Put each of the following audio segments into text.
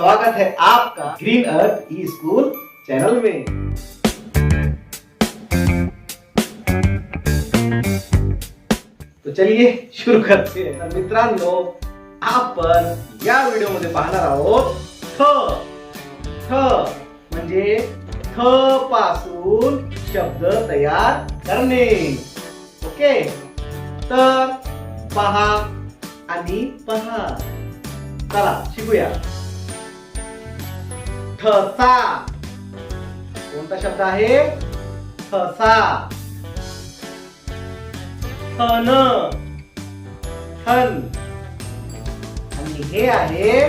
स्वागत है आपका green earth E school channel में। तो चलिए शुरू करते हैं। तर मित्रांनो आपण या व्हिडिओमध्ये पाहणार आहोत थ. थ म्हणजे थ पासून शब्द तयार करणे. ओके तर पहा आणि पहा. चला शिकूया. ठसा. कोणता शब्द आहे? ठसा. थन थन आणि हे आहे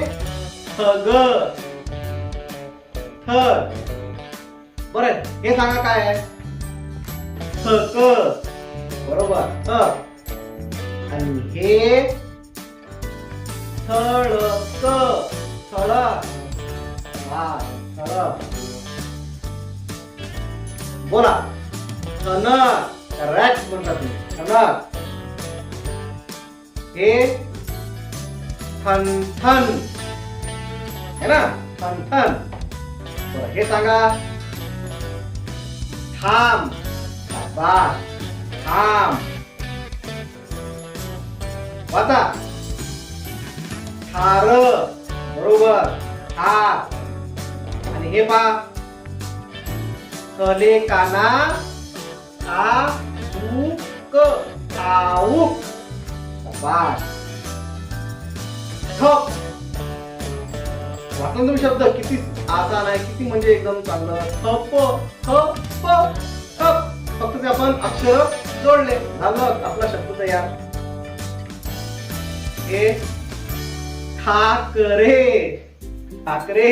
थग थर बर हे सांगा काय आहे? थक बरोबर थ आणि हे थळक थळक बोला थनक करेक्ट म्हणतात तुम्ही थनक हे थनथन है ना थनथन बरं हे सांगा थांब शाबास थांब वाचा थार बरोबर थार आणि हे पा कले काना का उक आऊक शाबास ठोक वाचन तुम्ही शब्द किती आसान आहे किती म्हणजे एकदम चांगलं. थप थप थप फक्त ते आपण अक्षर जोडले. झालं आपला शब्द तयार. हे ठाकरे. ठाकरे.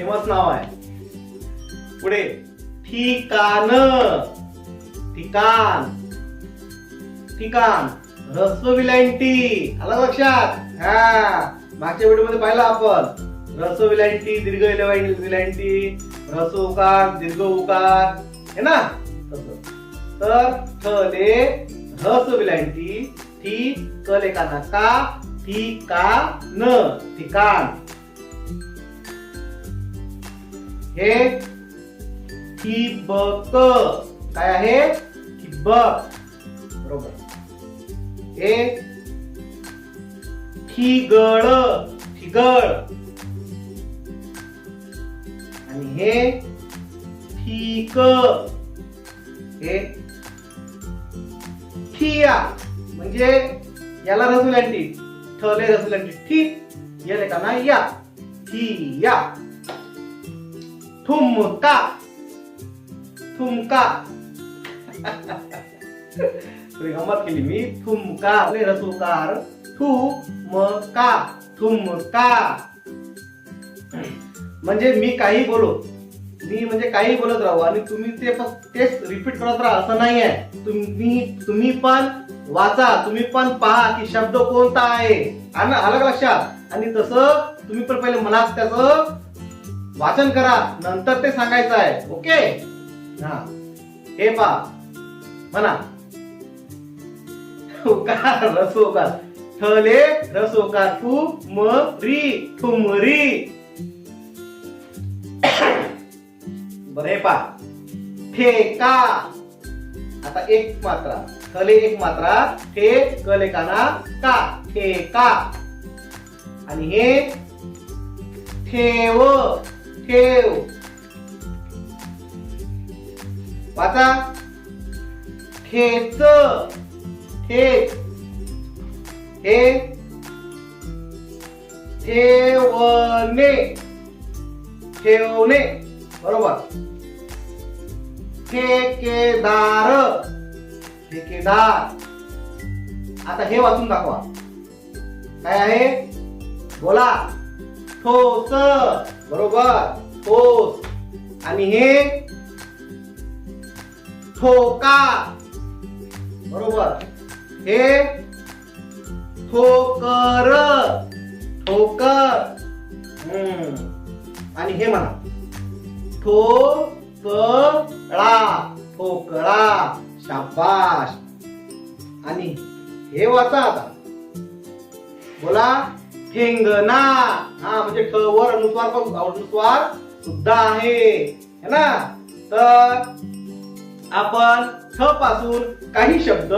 फेमस नाव आहे. पुढे ठिकाण. ठिकाण. ठिकाण. रस्व आला लक्षात? हा. मागच्या व्हिडिओमध्ये पाहिलं आपण. रसो विलांटी दीर्घ विलांटी रसो उकार दीर्घ उकार. है ना? तर ठले रस विलांटी ठी कले काना का ठिकाण. ठिकाण. हे ठिबक. काय आहे? ठिबक. बरोबर. हे ठिगळ. ठिगळ. आणि हे ठीक. हे ठिया. म्हणजे याला रसुलांटी. ठले रसुलांटी. ठीक. येले का ना या. ठिया. ठुमका. ठुमका. थोडी केली मी. ठुमका. आपले रसोकार. ठू म का ठुमका. म्हणजे मी काही बोलो मी म्हणजे काही बोलत राहू आणि तुम्ही ते फक्त तेच रिपीट करत राहा असं नाही आहे तुम्ही तुम्ही पण वाचा तुम्ही पण पहा की शब्द कोणता आहे. आणि आलं लक्षात. आणि तसं तुम्ही पण पहिले मनात त्याचं. वाचन करा नंतर ते सांगायचं आहे. ओके? हा. हे पहा. म्हणा. उकार थले ठले रसोकार ठू म री ठुमरी. बरे पा पहा. ठेका. आता एक मात्रा. थले एक मात्रा ठे कले काना का? ठेका. आणि हे ठेव. ठेव. वाचा. ठेच. ठेच. हे. ठेवणे. ठेवणे. बरोबर. ठेकेदार. ठेकेदार. आता हे वाचून दाखवा. काय आहे? बोला. ठोस. बरोबर? ठोस. आणि हे? ठोका. बरोबर? हे? ठोकर. ठोकर. हम्म. आणि हे म्हणा. ठोकळा. ठोकळा. शाबाश आणि हे वाचा आता. बोला. ठेंगणा हा म्हणजे ठ वर अनुस्वार अनुस्वार सुद्धा आहे. है ना? तर आपण ठ पासून काही शब्द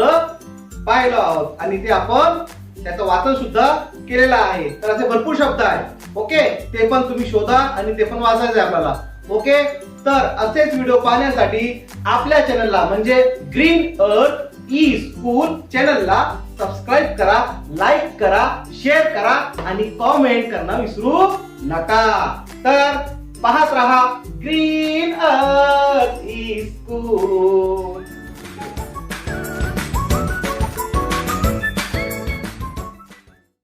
पाहिलो आहोत आणि ते आपण त्याचं वाचन सुद्धा केलेलं आहे. तर असे भरपूर शब्द आहेत. ओके? ते पण तुम्ही शोधा आणि ते पण वाचायचे आपल्याला. ओके? तर असेच व्हिडिओ पाहण्यासाठी आपल्या चॅनलला म्हणजे ग्रीन अर्थ ई स्कूल चॅनलला सबस्क्राईब करा लाईक करा शेअर करा आणि कॉमेंट करणं विसरू नका. तर पाहत रहा ग्रीन अर्थ स्कूल